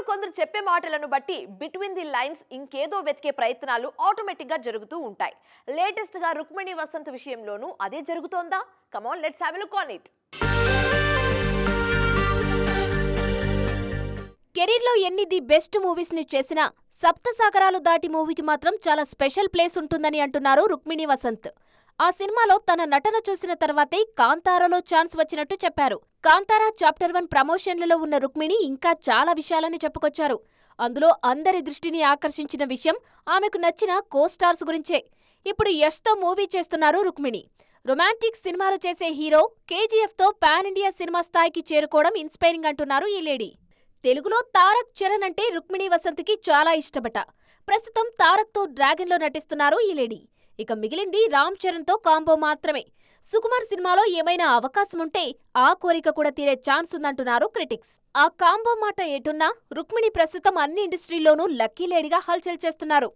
అంటూ కొందరు చెప్పే మాటలను బట్టి బిట్వీన్ ది లైన్స్ ఇంకేదో వెతికే ప్రయత్నాలు ఆటోమేటిక్గా జరుగుతూ ఉంటాయి. లేటెస్ట్గా రుక్మిణి వసంత్ విషయంలోనూ అదే జరుగుతోందా? Come on let's have look on it కెరీర్లో ఎన్ని ది బెస్ట్ మూవీస్ని చేసినా సప్త సాగరాలు దాటి మూవీకి మాత్రం చాలా స్పెషల్ ప్లేస్ ఉంటుందని అంటున్నారు రుక్మిణి వసంత్. ఆ సినిమాలో తన నటన చూసిన తర్వాతే కాంతారాలో ఛాన్స్ వచ్చినట్టు చెప్పారు. కాంతారా చాప్టర్ వన్ ప్రమోషన్లలో ఉన్న రుక్మిణి ఇంకా చాలా విషయాలని చెప్పుకొచ్చారు. అందులో అందరి దృష్టిని ఆకర్షించిన విషయం ఆమెకు నచ్చిన కో స్టార్స్ గురించే. ఇప్పుడు యష్తో మూవీ చేస్తున్నారు రుక్మిణి. రొమాంటిక్ సినిమాలు చేసే హీరో కేజీఎఫ్తో పాన్ ఇండియా సినిమా స్థాయికి చేరుకోవడం ఇన్స్పైరింగ్ అంటున్నారు ఈ లేడీ. తెలుగులో తారక్ చరణ్ అంటే రుక్మిణి వసంత్కి చాలా ఇష్టమట ప్రస్తుతం తారక్తో డ్రాగన్లో నటిస్తున్నారు ఈ లేడీ. ఇక మిగిలింది రామ్ చరణ్తో కాంబో మాత్రమే. సుకుమార్ సినిమాలో ఏమైనా అవకాశం ఉంటే ఆ కోరిక కూడా తీరే ఛాన్స్ ఉందంటున్నారు క్రిటిక్స్. ఆ కాంబో మాట ఎటున్నా రుక్మిణి ప్రస్తుతం అన్ని ఇండస్ట్రీల్లోనూ లక్కీ లేడీగా హల్చల్ చేస్తున్నారు.